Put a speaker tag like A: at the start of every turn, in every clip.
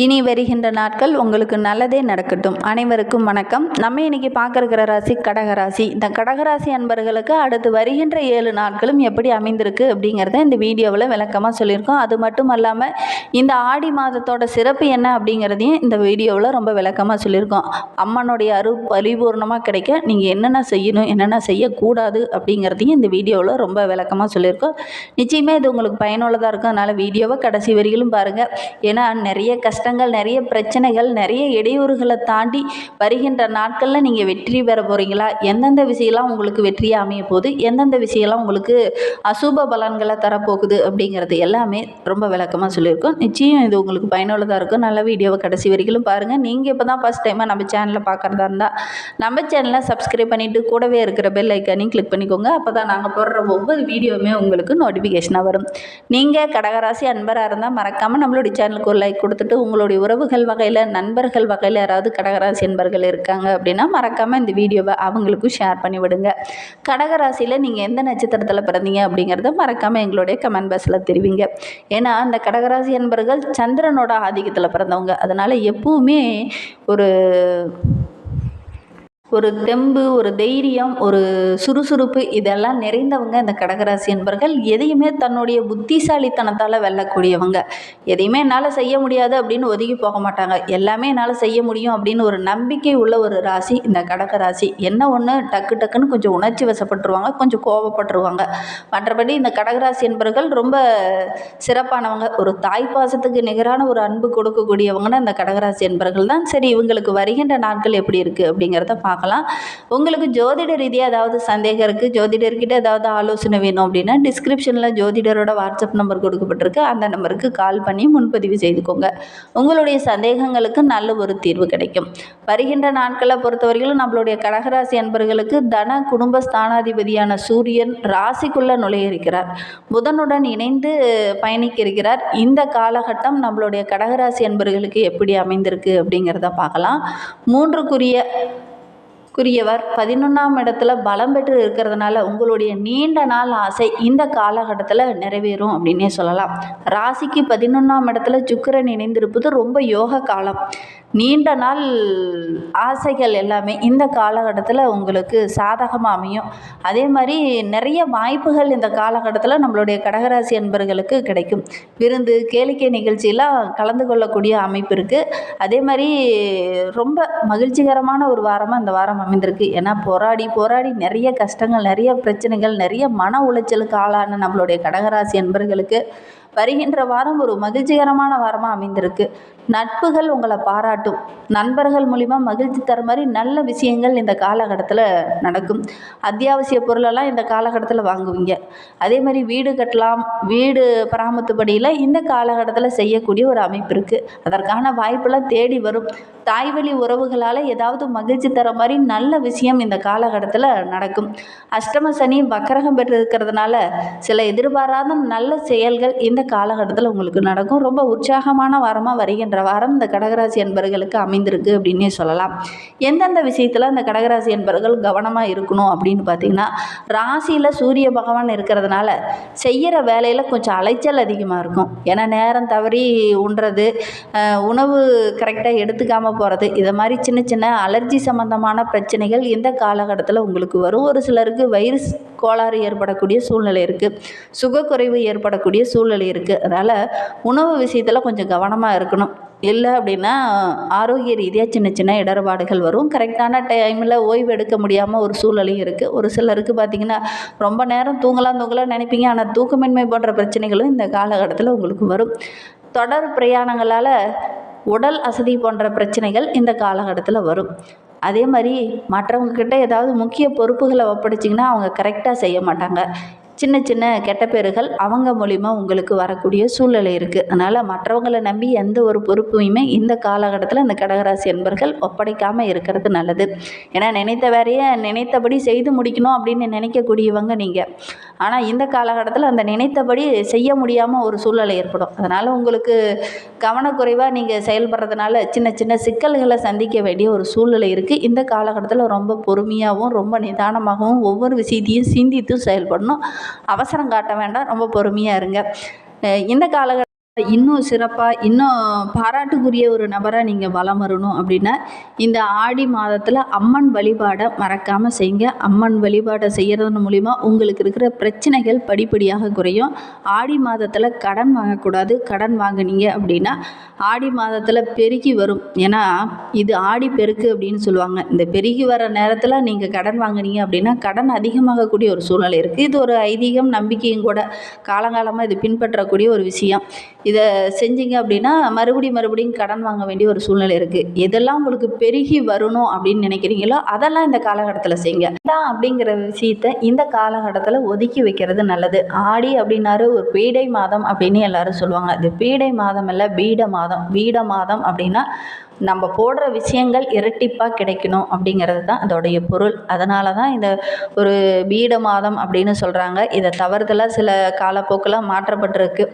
A: இனி வருகின்ற நாட்கள் உங்களுக்கு நல்லதே நடக்கட்டும். அனைவருக்கும் வணக்கம். நம்ம இன்னைக்கு பார்க்க ராசி கடகராசி. இந்த கடகராசி அன்பர்களுக்கு அடுத்து வருகின்ற ஏழு நாட்களும் எப்படி அமைந்திருக்கு அப்படிங்கிறத இந்த வீடியோவில் விளக்கமாக சொல்லியிருக்கோம். அது மட்டும் அல்லாமல் இந்த ஆடி மாதத்தோட சிறப்பு என்ன அப்படிங்கிறதையும் இந்த வீடியோவில் ரொம்ப விளக்கமாக சொல்லியிருக்கோம். அம்மனுடைய அரு பரிபூர்ணமாக கிடைக்க நீங்கள் என்னென்ன செய்யணும் என்னென்ன செய்யக்கூடாது அப்படிங்கிறதையும் இந்த வீடியோவில் ரொம்ப விளக்கமாக சொல்லியிருக்கோம். நிச்சயமே இது உங்களுக்கு பயனுள்ளதாக இருக்கும். அதனால் வீடியோவை கடைசி வரிகளும் பாருங்கள் ஏன்னா நிறைய கஷ்டங்கள் நிறைய பிரச்சனைகள் நிறைய இடையூறுகளை தாண்டி வருகின்ற நாட்களில் நீங்கள் வெற்றி பெற போகிறீங்களா எந்தெந்த விஷயம்லாம் உங்களுக்கு வெற்றியாக அமைய போகுது? எந்தெந்த விஷயம்லாம் உங்களுக்கு அசுப பலன்களை தரப்போகுது? அப்படிங்கிறது எல்லாமே ரொம்ப விளக்கமாக சொல்லியிருக்கோம். நிச்சயம் இது உங்களுக்கு பயனுள்ளதாக இருக்கும். நல்ல வீடியோவை கடைசி வரைக்கும் பாருங்கள் நீங்கள் இப்போ தான் ஃபஸ்ட் டைமாக நம்ம சேனலை பார்க்குறதா இருந்தால் நம்ம சேனலை சப்ஸ்கிரைப் பண்ணிவிட்டு கூடவே இருக்கிற பெல் ஐக்கானையும் கிளிக் பண்ணிக்கோங்க. அப்போ தான் நாங்கள் போடுற ஒவ்வொரு வீடியோவுமே உங்களுக்கு நோட்டிஃபிகேஷனாக வரும். நீங்கள் கடகராசி அன்பராக இருந்தால் மறக்காமல் நம்மளுடைய சேனலுக்கு ஒரு லைக் கொடுத்துட்டு உங்களுடைய உறவுகள் வகையில் நண்பர்கள் வகையில் யாராவது கடகராசி என்பர்கள் இருக்காங்க அப்படின்னா மறக்காமல் இந்த வீடியோவை அவங்களுக்கும் ஷேர் பண்ணி விடுங்க. கடகராசியில் நீங்கள் எந்த நட்சத்திரத்தில் பிறந்தீங்க அப்படிங்கிறத மறக்காமல் எங்களுடைய கமெண்ட் பாக்ஸில் தெரிவிங்க. ஏன்னா அந்த கடகராசி என்பர்கள் சந்திரனோட ஆதிக்கத்தில் பிறந்தவங்க. அதனால் எப்பவுமே ஒரு ஒரு தெம்பு ஒரு தைரியம் ஒரு சுறுசுறுப்பு இதெல்லாம் நிறைந்தவங்க இந்த கடகராசி என்பர்கள். எதையுமே தன்னுடைய புத்திசாலித்தனத்தால் வெல்லக்கூடியவங்க. எதையுமே என்னால் செய்ய முடியாது அப்படின்னு ஒதுங்கி போக மாட்டாங்க. எல்லாமே என்னால் செய்ய முடியும் அப்படின்னு ஒரு நம்பிக்கை உள்ள ஒரு ராசி இந்த கடகராசி. என்ன ஒன்று டக்கு டக்குன்னு கொஞ்சம் உணர்ச்சி வசப்பட்டுருவாங்க கொஞ்சம் கோவப்பட்டுருவாங்க. மற்றபடி இந்த கடகராசி என்பர்கள் ரொம்ப சிறப்பானவங்க. ஒரு தாய் பாசத்துக்கு நிகரான ஒரு அன்பு கொடுக்கக்கூடியவங்கன்னா இந்த கடகராசி என்பர்கள் தான். சரி இவங்களுக்கு வருகின்ற நாட்கள் எப்படி இருக்குது அப்படிங்கிறத பார்க்கலாம். உங்களுக்கு ஜோதிட ரீதியாக ஏதாவது சந்தேகம் இருக்குது ஜோதிடர்கிட்ட ஏதாவது ஆலோசனை வேணும் அப்படின்னா டிஸ்கிரிப்ஷனில் ஜோதிடரோட வாட்ஸ்அப் நம்பர் கொடுக்கப்பட்டிருக்கு. அந்த நம்பருக்கு கால் பண்ணி முன்பதிவு செய்துக்கோங்க. உங்களுடைய சந்தேகங்களுக்கு நல்ல ஒரு தீர்வு கிடைக்கும். வருகின்ற நாட்களை பொறுத்தவரையிலும் நம்மளுடைய கடகராசி அன்பர்களுக்கு தன குடும்ப ஸ்தானாதிபதியான சூரியன் ராசிக்குள்ளே நுழைய இருக்கிறார். புதனுடன் இணைந்து பயணிக்க இருக்கிறார். இந்த காலகட்டம் நம்மளுடைய கடகராசி அன்பர்களுக்கு எப்படி அமைந்திருக்கு அப்படிங்கிறத பார்க்கலாம். மூன்றுக்குரிய குறியவர் பதினொன்றாம் இடத்துல பலம் பெற்று இருக்கிறதுனால உங்களுடைய நீண்ட நாள் ஆசை இந்த காலகட்டத்தில் நிறைவேறும் அப்படின்னே சொல்லலாம். ராசிக்கு பதினொன்றாம் இடத்துல சுக்கிரன் இணைந்திருப்பது ரொம்ப யோக காலம். நீண்ட நாள் ஆசைகள் எல்லாமே இந்த காலகட்டத்தில் உங்களுக்கு சாதகமாக அமையும். அதே மாதிரி நிறைய வாய்ப்புகள் இந்த காலகட்டத்தில் நம்மளுடைய கடகராசி அன்பர்களுக்கு கிடைக்கும். விருந்து கேளிக்கை நிகழ்ச்சியெல்லாம் கலந்து கொள்ளக்கூடிய அமைப்பு இருக்குது அதே மாதிரி ரொம்ப மகிழ்ச்சிகரமான ஒரு வாரமாக இந்த வாரம் அமைந்திருக்கு. ஏன்னா போராடி போராடி நிறைய கஷ்டங்கள் நிறைய பிரச்சனைகள் நிறைய மன உளைச்சலுக்கு ஆளான நம்மளுடைய கடகராசி அன்பர்களுக்கு வருகின்ற வாரம் ஒரு மகிழ்ச்சிகரமான வாரமாக அமைந்திருக்கு. நட்புகள் உங்களை பாராட்டும். நண்பர்கள் மூலிமா மகிழ்ச்சி தர மாதிரி நல்ல விஷயங்கள் இந்த காலகட்டத்தில் நடக்கும். அத்தியாவசிய பொருளெல்லாம் இந்த காலகட்டத்தில் வாங்குவீங்க. அதே மாதிரி வீடு கட்டலாம் வீடு பராமத்துப்படியில் இந்த காலகட்டத்தில் செய்யக்கூடிய ஒரு அமைப்பு இருக்குது அதற்கான வாய்ப்பெல்லாம் தேடி வரும். தாய்வழி உறவுகளால் ஏதாவது மகிழ்ச்சி தர மாதிரி நல்ல விஷயம் இந்த காலகட்டத்தில் நடக்கும். அஷ்டம சனி வக்கரகம் பெற்று இருக்கிறதுனால சில எதிர்பாராத நல்ல செயல்கள் இந்த காலகட்டத்தில் உங்களுக்கு நடக்கும். ரொம்ப உற்சாகமான வாரமாக வருகின்ற வாரம் இந்த கடகராசி என்பர்களுக்கு அமைந்திருக்கு அப்படின்னே சொல்லலாம். எந்தெந்த விஷயத்தில் அந்த கடகராசி என்பர்கள் கவனமாக இருக்கணும் அப்படின்னு பார்த்தீங்கன்னா ராசியில் சூரிய பகவான் இருக்கிறதுனால செய்கிற வேலையில் கொஞ்சம் அலைச்சல் அதிகமாக இருக்கும். ஏன்னா நேரம் தவறி உண்றது உணவு கரெக்டாக எடுத்துக்காமல் போகிறது இதை மாதிரி சின்ன சின்ன அலர்ஜி சம்மந்தமான பிரச்சனைகள் இந்த காலகட்டத்தில் உங்களுக்கு வரும். ஒரு சிலருக்கு வயிறு கோளாறு ஏற்படக்கூடிய சூழ்நிலை இருக்குது சுகக்குறைவு ஏற்படக்கூடிய சூழ்நிலை இருக்குது அதனால் உணவு விஷயத்தில் கொஞ்சம் கவனமாக இருக்கணும். இல்லை அப்படின்னா ஆரோக்கிய ரீதியாக சின்ன சின்ன இடர்பாடுகள் வரும். கரெக்டான டைமில் ஓய்வு எடுக்க முடியாமல் ஒரு சூழலையும் இருக்குது ஒரு சிலருக்கு பார்த்திங்கன்னா ரொம்ப நேரம் தூங்கலாம் தூங்கலாம் நினைப்பீங்க. ஆனால் தூக்கமின்மை போன்ற பிரச்சனைகளும் இந்த காலகட்டத்தில் உங்களுக்கு வரும். தொடர் பிரயாணங்களால் உடல் அசதி போன்ற பிரச்சனைகள் இந்த காலகட்டத்தில் வரும். அதே மாதிரி மற்றவங்கக்கிட்ட ஏதாவது முக்கிய பொறுப்புகளை ஒப்படைச்சிங்கன்னா அவங்க கரெக்டாக செய்ய மாட்டாங்க. சின்ன சின்ன கெட்ட பேர்கள் அவங்க மூலிமா உங்களுக்கு வரக்கூடிய சூழ்நிலை இருக்குது அதனால் மற்றவங்களை நம்பி எந்த ஒரு பொறுப்பையுமே இந்த காலகட்டத்தில் இந்த கடகராசி என்பர்கள் ஒப்படைக்காமல் இருக்கிறது நல்லது. ஏன்னா நினைத்த வேறையை நினைத்தபடி செய்து முடிக்கணும் அப்படின்னு நினைக்கக்கூடியவங்க நீங்கள் ஆனால் இந்த காலகட்டத்தில் அந்த நினைத்தபடி செய்ய முடியாமல் ஒரு சூழ்நிலை ஏற்படும். அதனால் உங்களுக்கு கவனக்குறைவாக நீங்கள் செயல்படுறதுனால சின்ன சின்ன சிக்கல்களை சந்திக்க வேண்டிய ஒரு சூழ்நிலை இருக்குது இந்த காலகட்டத்தில் ரொம்ப பொறுமையாகவும் ரொம்ப நிதானமாகவும் ஒவ்வொரு விஷயத்தையும் சிந்தித்தும் செயல்படணும். அவசரம் காட்ட வேண்டாம். ரொம்ப பொறுமையாக இருங்க. இந்த காலகட்ட இன்னும் சிறப்பாக இன்னும் பாராட்டுக்குரிய ஒரு நபராக நீங்கள் வலம் வரணும் அப்படின்னா இந்த ஆடி மாதத்தில் அம்மன் வழிபாடை மறக்காமல் செய்யுங்க. அம்மன் வழிபாடை செய்கிறது மூலிமா உங்களுக்கு இருக்கிற பிரச்சனைகள் படிப்படியாக குறையும். ஆடி மாதத்தில் கடன் வாங்கக்கூடாது கடன் வாங்குனீங்க அப்படின்னா ஆடி மாதத்தில் பெருகி வரும். ஏன்னா இது ஆடி பெருக்கு அப்படின்னு சொல்லுவாங்க. இந்த பெருகி வர நேரத்தில் நீங்கள் கடன் வாங்குனீங்க அப்படின்னா கடன் அதிகமாகக்கூடிய ஒரு சூழ்நிலை இருக்குது இது ஒரு ஐதீகம் நம்பிக்கையும் கூட காலங்காலமாக இது பின்பற்றக்கூடிய ஒரு விஷயம். இதை செஞ்சீங்க அப்படின்னா மறுபடியும் மறுபடியும் கடன் வாங்க வேண்டிய ஒரு சூழ்நிலை இருக்குது எதெல்லாம் உங்களுக்கு பெருகி வரணும் அப்படின்னு நினைக்கிறீங்களோ அதெல்லாம் இந்த காலகட்டத்தில் செய்யுங்க. தான் அப்படிங்கிற விஷயத்த இந்த காலகட்டத்தில் ஒதுக்கி வைக்கிறது நல்லது. ஆடி அப்படின்னாரு ஒரு பீடை மாதம் அப்படின்னு எல்லாரும் சொல்லுவாங்க. இது பீடை மாதம் இல்லை பீட மாதம். பீட மாதம் அப்படின்னா நம்ம போடுற விஷயங்கள் இரட்டிப்பாக கிடைக்கணும் அப்படிங்கிறது தான் அதோடைய பொருள். அதனால தான் இந்த ஒரு பீட மாதம் அப்படின்னு சொல்கிறாங்க இதை தவறுதலாக சில காலப்போக்கில் மாற்றப்பட்டிருக்கு.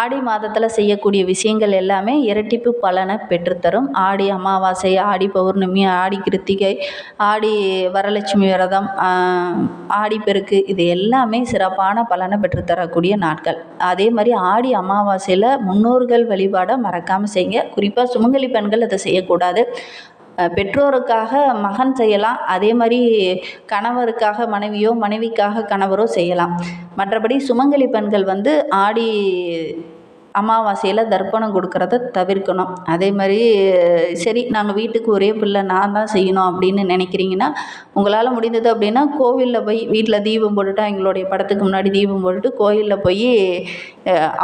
A: ஆடி மாதத்தில் செய்யக்கூடிய விஷயங்கள் எல்லாமே இரட்டிப்பு பலனை பெற்றுத்தரும். ஆடி அமாவாசை ஆடி பௌர்ணமி ஆடி கிருத்திகை ஆடி வரலட்சுமி விரதம் ஆடிப்பெருக்கு இது எல்லாமே சிறப்பான பலனை பெற்றுத்தரக்கூடிய நாட்கள். அதே மாதிரி ஆடி அமாவாசையில் முன்னோர்கள் வழிபாடை மறக்காமல் செய்யுங்க. குறிப்பாக சுமங்கலி பெண்கள் அதை செய்யக்கூடாது. பெற்றோருக்காக மகன் செய்யலாம். அதே மாதிரி கணவருக்காக மனைவியோ மனைவிக்காக கணவரோ செய்யலாம். மற்றபடி சுமங்கலி பெண்கள் வந்து ஆடி அமாவாசையில் தர்ப்பணம் கொடுக்கறத தவிர்க்கணும். அதே மாதிரி சரி நாங்கள் வீட்டுக்கு ஒரே பிள்ளை நான் தான் செய்யணும் அப்படின்னு நினைக்கிறீங்கன்னா உங்களால் முடிந்தது அப்படின்னா கோவிலில் போய் வீட்டில் தீபம் போட்டுட்டு எங்களுடைய படத்துக்கு முன்னாடி தீபம் போட்டுட்டு கோயிலில் போய்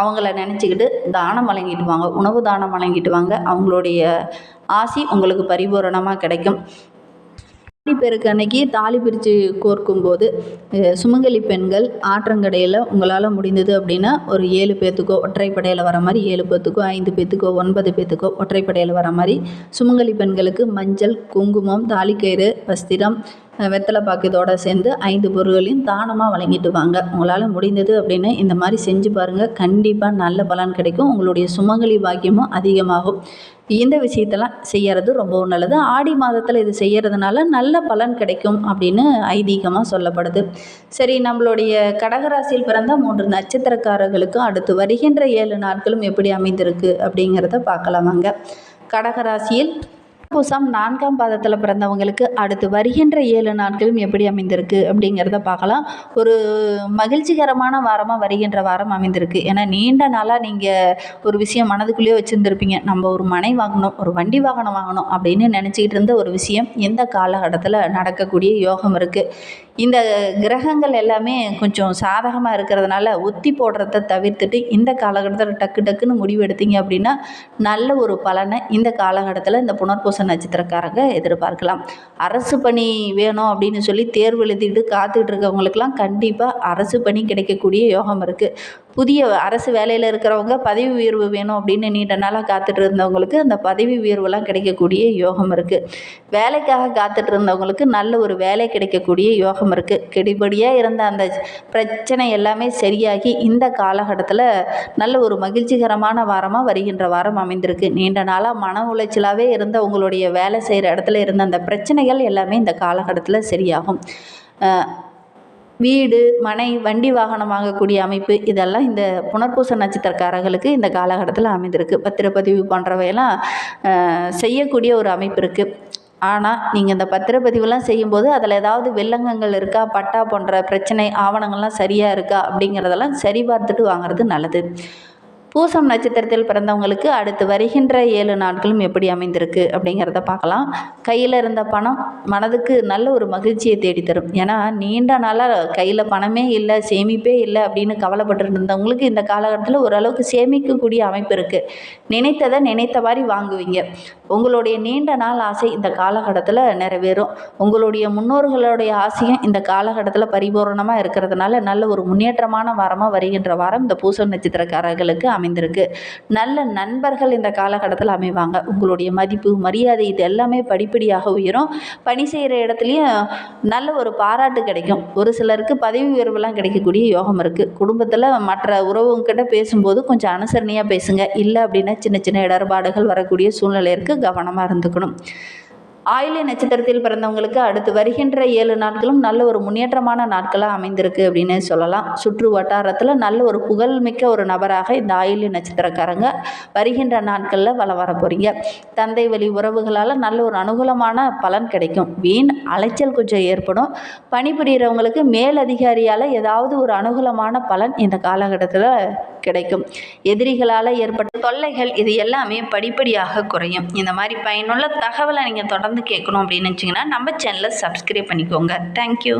A: அவங்கள நினச்சிக்கிட்டு தானம் வழங்கிட்டு வாங்க. உணவு தானம் வழங்கிட்டு வாங்க. அவங்களுடைய ஆசி உங்களுக்கு பரிபூரணமாக கிடைக்கும். ஆடிப்பெருக்கு அன்னைக்கு தாலி பிரித்து கோர்க்கும் போது சுமங்கலி பெண்கள் ஆற்றங்கடையில் உங்களால் முடிந்தது அப்படின்னா ஒரு ஏழு பேர்த்துக்கோ ஒற்றைப்படையில் வர மாதிரி ஏழு பேத்துக்கோ ஐந்து பேர்த்துக்கோ ஒன்பது பேர்த்துக்கோ ஒற்றைப்படையில் வர மாதிரி சுமங்கலி பெண்களுக்கு மஞ்சள் குங்குமம் தாலிக்கயிறு வஸ்திரம் வெத்தலை பாக்கு சேர்ந்து ஐந்து பொருள்களையும் தானமாக வழங்கிட்டு வாங்க. உங்களால் முடிந்தது அப்படின்னு இந்த மாதிரி செஞ்சு பாருங்கள் கண்டிப்பாக நல்ல பலன் கிடைக்கும். உங்களுடைய சுமங்கலி பாக்கியமும் அதிகமாகும். இந்த விஷயத்தெல்லாம் செய்யறது ரொம்பவும் நல்லது. ஆடி மாதத்தில் இது செய்கிறதுனால நல்ல பலன் கிடைக்கும் அப்படின்னு ஐதீகமாக சொல்லப்படுது. சரி நம்மளுடைய கடகராசியில் பிறந்த மூன்று நட்சத்திரக்காரர்களுக்கும் அடுத்து வருகின்ற ஏழு நாட்களும் எப்படி அமைந்திருக்கு அப்படிங்கிறத பார்க்கலாமாங்க. கடகராசியில் பூசம் நான்காம் பாதத்தில் பிறந்தவங்களுக்கு அடுத்து வருகின்ற ஏழு நாட்களும் எப்படி அமைந்திருக்கு அப்படிங்கிறத பார்க்கலாம். ஒரு மகிழ்ச்சிகரமான வாரமாக வருகின்ற வாரம் அமைந்திருக்கு. ஏன்னா நீண்ட நாளாக நீங்கள் ஒரு விஷயம் மனதுக்குள்ளேயே வச்சுருந்துருப்பீங்க. நம்ம ஒரு மனை வாங்கணும் ஒரு வண்டி வாகனம் வாங்கணும் அப்படின்னு நினச்சிக்கிட்டு இருந்த ஒரு விஷயம் எந்த காலகட்டத்தில் நடக்கக்கூடிய யோகம் இருக்குது இந்த கிரகங்கள் எல்லாமே கொஞ்சம் சாதகமாக இருக்கிறதுனால ஒத்தி போடுறத தவிர்த்துட்டு இந்த காலகட்டத்தில் டக்கு டக்குன்னு முடிவு எடுத்தீங்க அப்படின்னா நல்ல ஒரு பலனை இந்த காலகட்டத்தில் இந்த புனர்பூச நட்சத்திரக்காரங்க எதிர்பார்க்கலாம். அரசு பணி வேணும் அப்படின்னு சொல்லி தேர்வு எழுதிட்டு காத்துக்கிட்டு இருக்கவங்களுக்கெல்லாம் கண்டிப்பாக அரசு பணி கிடைக்கக்கூடிய யோகம் இருக்குது புதிய அரசு வேலையில் இருக்கிறவங்க பதவி உயர்வு வேணும் அப்படின்னு நீண்ட நாளாக காத்துட்டு இருந்தவங்களுக்கு அந்த பதவி உயர்வுலாம் கிடைக்கக்கூடிய யோகம் இருக்குது வேலைக்காக காத்துட்டு இருந்தவங்களுக்கு நல்ல ஒரு வேலை கிடைக்கக்கூடிய யோகம் இருக்குது கெடிபடியாக இருந்த அந்த பிரச்சனை எல்லாமே சரியாகி இந்த காலகட்டத்தில் நல்ல ஒரு மகிழ்ச்சிகரமான வாரமாக வருகின்ற வாரம் அமைந்திருக்கு. நீண்ட நாளாக மன உளைச்சலாகவே இருந்த உங்களுடைய வேலை செய்கிற இடத்துல இருந்த அந்த பிரச்சனைகள் எல்லாமே இந்த காலகட்டத்தில் சரியாகும். வீடு மனை வண்டி வாகனம் வாங்கக்கூடிய அமைப்பு இதெல்லாம் இந்த புனர்பூச நட்சத்திரக்காரர்களுக்கு இந்த காலகட்டத்தில் அமைந்திருக்கு. பத்திரப்பதிவு போன்றவையெல்லாம் செய்யக்கூடிய ஒரு அமைப்பு இருக்குது ஆனால் நீங்கள் இந்த பத்திரப்பதிவுலாம் செய்யும்போது அதில் ஏதாவது வில்லங்கங்கள் இருக்கா பட்டா போன்ற பிரச்சனை ஆவணங்கள்லாம் சரியாக இருக்கா அப்படிங்கிறதெல்லாம் சரி பார்த்துட்டு வாங்குறது நல்லது. பூசம் நட்சத்திரத்தில் பிறந்தவங்களுக்கு அடுத்து வருகின்ற ஏழு நாட்களும் எப்படி அமைந்திருக்கு அப்படிங்கிறத பார்க்கலாம். கையில் இருந்த பணம் மனதுக்கு நல்ல ஒரு மகிழ்ச்சியை தேடித்தரும். ஏன்னா நீண்ட நாளாக கையில் பணமே இல்லை சேமிப்பே இல்லை அப்படின்னு கவலைப்பட்டு இருந்தவங்களுக்கு இந்த காலகட்டத்தில் ஓரளவுக்கு சேமிக்கக்கூடிய அமைப்பு இருக்குது நினைத்ததை நினைத்த மாதிரி வாங்குவீங்க. உங்களுடைய நீண்ட நாள் ஆசை இந்த காலகட்டத்தில் நிறைவேறும். உங்களுடைய முன்னோர்களுடைய ஆசையும் இந்த காலகட்டத்தில் பரிபூர்ணமாக இருக்கிறதுனால நல்ல ஒரு முன்னேற்றமான வாரமாக வருகின்ற வாரம் இந்த பூசம் நட்சத்திரக்காரர்களுக்கு அமைந்திருக்கு. நல்ல நண்பர்கள் இந்த காலகட்டத்தில் அமைவாங்க. உங்களுடைய மதிப்பு மரியாதை இது எல்லாமே படிப்படியாக உயரும். பணி செய்கிற இடத்துலையும் நல்ல ஒரு பாராட்டு கிடைக்கும். ஒரு சிலருக்கு பதவி உயர்வுலாம் கிடைக்கக்கூடிய யோகம் இருக்குது குடும்பத்தில் மற்ற உறவுங்கிட்ட பேசும்போது கொஞ்சம் அனுசரணையாக பேசுங்க. இல்லை அப்படின்னா சின்ன சின்ன இடர்பாடுகள் வரக்கூடிய சூழ்நிலை இருக்குது கவனமாக இருந்துக்கணும். ஆயில்ய நட்சத்திரத்தில் பிறந்தவங்களுக்கு அடுத்து வருகின்ற ஏழு நாட்களும் நல்ல ஒரு முன்னேற்றமான நாட்களாக அமைந்திருக்கு அப்படின்னு சொல்லலாம். சுற்று வட்டாரத்தில் நல்ல ஒரு புகழ்மிக்க ஒரு நபராக இந்த ஆயில்ய நட்சத்திரக்காரங்க வருகின்ற நாட்களில் வளம் வர போகிறீங்க தந்தை வழி உறவுகளால் நல்ல ஒரு அனுகூலமான பலன் கிடைக்கும். வீண் அலைச்சல் கொஞ்சம் ஏற்படும். பணிபுரிகிறவங்களுக்கு மேலதிகாரியால் ஏதாவது ஒரு அனுகூலமான பலன் இந்த காலகட்டத்தில் கிடைக்கும். எதிரிகளால் ஏற்பட்ட தொல்லைகள் இது எல்லாமே படிப்படியாக குறையும். இந்த மாதிரி பயனுள்ள தகவலை நீங்கள் தொடர்ந்து கேட்கணும் அப்படின்னு நினச்சிங்கன்னா நம்ம சேனலை சப்ஸ்கிரைப் பண்ணிக்கோங்க. தேங்க்யூ